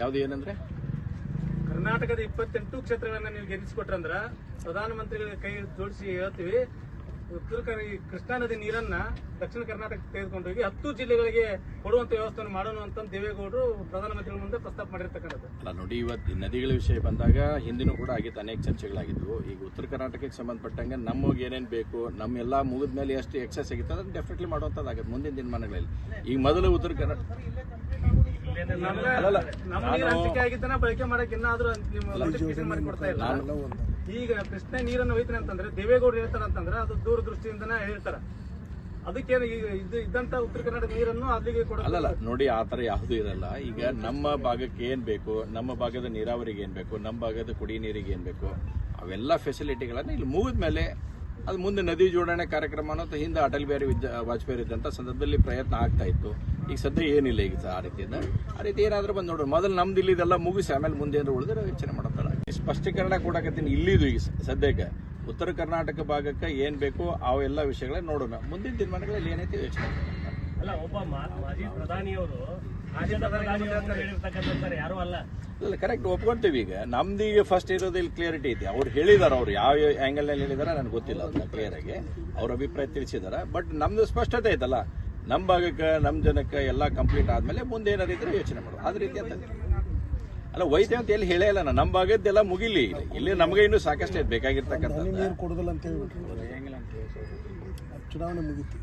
ಯಾವ್ದು ಏನಂದ್ರೆ? ಕರ್ನಾಟಕದ ಇಪ್ಪತ್ತೆಂಟು ಕ್ಷೇತ್ರಗಳನ್ನ ನೀವು ಗೆಲ್ಲಿಸಿಕೊಟ್ರಂದ್ರ ಪ್ರಧಾನಮಂತ್ರಿಗಳ ಕೈ ಜೋಡಿಸಿ ಹೇಳ್ತೀವಿ. ಉತ್ತರ ಕೃಷ್ಣಾ ನದಿ ನೀರನ್ನ ದಕ್ಷಿಣ ಕರ್ನಾಟಕ ತೆಗೆದುಕೊಂಡೋಗಿ ಹತ್ತು ಜಿಲ್ಲೆಗಳಿಗೆ ಕೊಡುವಂತ ವ್ಯವಸ್ಥೆಯನ್ನು ಮಾಡೋಣ ಅಂತ ದೇವೇಗೌಡರು ಪ್ರಧಾನಮಂತ್ರಿಗಳ ಮುಂದೆ ಪ್ರಸ್ತಾಪ ಮಾಡಿರ್ತಕ್ಕಂಥದ್ದು. ಅಲ್ಲ ನೋಡಿ ಇವತ್ತು ನದಿಗಳ ವಿಷಯ ಬಂದಾಗ ಹಿಂದಿನೂ ಕೂಡ ಆಗಿತ್ತು ಅನೇಕ ಚರ್ಚೆಗಳಾಗಿದ್ವು. ಈಗ ಉತ್ತರ ಕರ್ನಾಟಕಕ್ಕೆ ಸಂಬಂಧಪಟ್ಟಂಗೆ ನಮಗೆ ಏನೇನು ಬೇಕು ನಮ್ಮೆಲ್ಲ ಮುಗಿದ ಮೇಲೆ ಎಷ್ಟು ಎಕ್ಸಸ್ ಆಗಿತ್ತು ಅದನ್ನು ಡೆಫಿನೆಟ್ಲಿ ಮಾಡುವಂಥದ್ದಾಗುತ್ತೆ ಮುಂದಿನ ದಿನಮಾನಗಳಲ್ಲಿ. ಈಗ ಮೊದಲು ಉತ್ತರ ಕರ್ನಾಟಕ ಆಗಿದ್ದನ್ನ ಬಳಕೆ ಮಾಡಕ್ಕೆ ಇನ್ನಾದ್ರೂ ನೋಟಿಫಿಕೇಶನ್ ಮಾಡಿ ಕೊಡ್ತಾ ಇಲ್ಲ. ಈಗ ಕೃಷ್ಣ ನೀರನ್ನು ಹೋಯ್ತಾನೆ ಅಂತಂದ್ರೆ ದೇವೇಗೌಡರು ಹೇಳ್ತಾರ ಅಂತಂದ್ರೆ ಅದು ದೂರದೃಷ್ಟಿಯಿಂದನೇ ಹೇಳ್ತಾರ. ಅದಕ್ಕೇನು ಈಗ ಇದು ಇದ್ದಂತ ಉತ್ತರ ಕರ್ನಾಟಕ ನೀರನ್ನು ಅಲ್ಲಿಗೆ ಕೊಡ ಅಲ್ಲಲ್ಲ ನೋಡಿ ಆ ಥರ ಯಾವುದೂ ಇರಲ್ಲ. ಈಗ ನಮ್ಮ ಭಾಗಕ್ಕೆ ಏನು ಬೇಕು ನಮ್ಮ ಭಾಗದ ನೀರಾವರಿಗೆ ಏನು ಬೇಕು ನಮ್ಮ ಭಾಗದ ಕುಡಿ ನೀರಿಗೆ ಏನ್ ಬೇಕು ಅವೆಲ್ಲ ಫೆಸಿಲಿಟಿಗಳನ್ನ ಇಲ್ಲಿ ಮುಗಿದ ಮೇಲೆ ಅದು ಮುಂದೆ ನದಿ ಜೋಡಣೆ ಕಾರ್ಯಕ್ರಮ ಅನ್ನೋದು ಹಿಂದೆ ಅಟಲ್ ಬಿಹಾರಿ ವಿದ್ಯಾ ವಾಜಪೇಯಿ ಇದ್ದಂಥ ಸಂದರ್ಭದಲ್ಲಿ ಪ್ರಯತ್ನ ಆಗ್ತಾ ಇತ್ತು. ಈಗ ಸದ್ಯ ಏನಿಲ್ಲ ಈಗ ಆ ರೀತಿಯಿಂದ. ಆ ರೀತಿ ಏನಾದರೂ ಬಂದು ನೋಡ್ರಿ ಮೊದಲು ನಮ್ದು ಇಲ್ಲಿ ಇದೆಲ್ಲ ಮುಗಿಸಿ ಆಮೇಲೆ ಮುಂದೆ ಏನಾದ್ರು ಉಳಿದ್ರೆ ಯೋಚನೆ ಮಾಡ್ತಾರೆ. ಸ್ಪಷ್ಟೀಕರಣ ಕೊಡಕತ್ತೀನಿ ಇಲ್ಲಿದು ಈಗ ಸದ್ಯಕ್ಕೆ. ಉತ್ತರ ಕರ್ನಾಟಕ ಭಾಗಕ್ಕೆ ಏನು ಬೇಕು ಅವೆಲ್ಲ ವಿಷಯಗಳನ್ನ ನೋಡೋಣ. ಮುಂದಿನ ದಿನಮಾನಗಳಲ್ಲಿ ಏನೈತಿ ಯೋಚನೆ ಅಲ್ಲ, ಒಬ್ಬ ಮಾಜಿ ಪ್ರಧಾನಿಯವರು ಯಾರು ಅಲ್ಲ ಇಲ್ಲ ಕರೆಕ್ಟ್ ಒಪ್ಕೊಂತೀವಿ ಈಗ. ನಮ್ದು ಈಗ ಫಸ್ಟ್ ಇರೋದು ಇಲ್ಲಿ ಕ್ಲಿಯರಿಟಿ ಐತಿ. ಅವ್ರು ಹೇಳಿದಾರ ಅವ್ರು ಯಾವ ಆಂಗಲ್ನಲ್ಲಿ ಹೇಳಿದಾರ ನನಗೆ ಗೊತ್ತಿಲ್ಲ ಅದನ್ನ ಕ್ಲಿಯರ್ ಆಗಿ. ಅವ್ರ ಅಭಿಪ್ರಾಯ ತಿಳಿಸಿದಾರ. ಬಟ್ ನಮ್ದು ಸ್ಪಷ್ಟತೆ ಐತಲ್ಲ ನಮ್ಮ ಭಾಗಕ್ಕೆ ನಮ್ಮ ಜನಕ್ಕೆ ಎಲ್ಲ ಕಂಪ್ಲೀಟ್ ಆದ್ಮೇಲೆ ಮುಂದೆ ಏನಾರು ಇದ್ರೆ ಯೋಚನೆ ಮಾಡೋದು. ಅದ ರೀತಿ ಅಂತ ಅಲ್ಲ. ವೈದ್ಯ ಅಂತ ಎಲ್ಲಿ ಹೇಳೇ ಇಲ್ಲ ನಮ್ ನಮ್ಮ ಭಾಗದ್ದೆಲ್ಲ ಮುಗಿಲಿ ಇಲ್ಲಿ. ನಮ್ಗೆ ಇನ್ನೂ ಸಾಕಷ್ಟು ಐತೆ ಬೇಕಾಗಿರ್ತಕ್ಕಂಥ ನೀರು ಕೊಡೋದಿಲ್ಲ ಅಂತ ಹೇಳ್ಬಿಟ್ರು. ಚುನಾವಣೆ ಮುಗೀತು.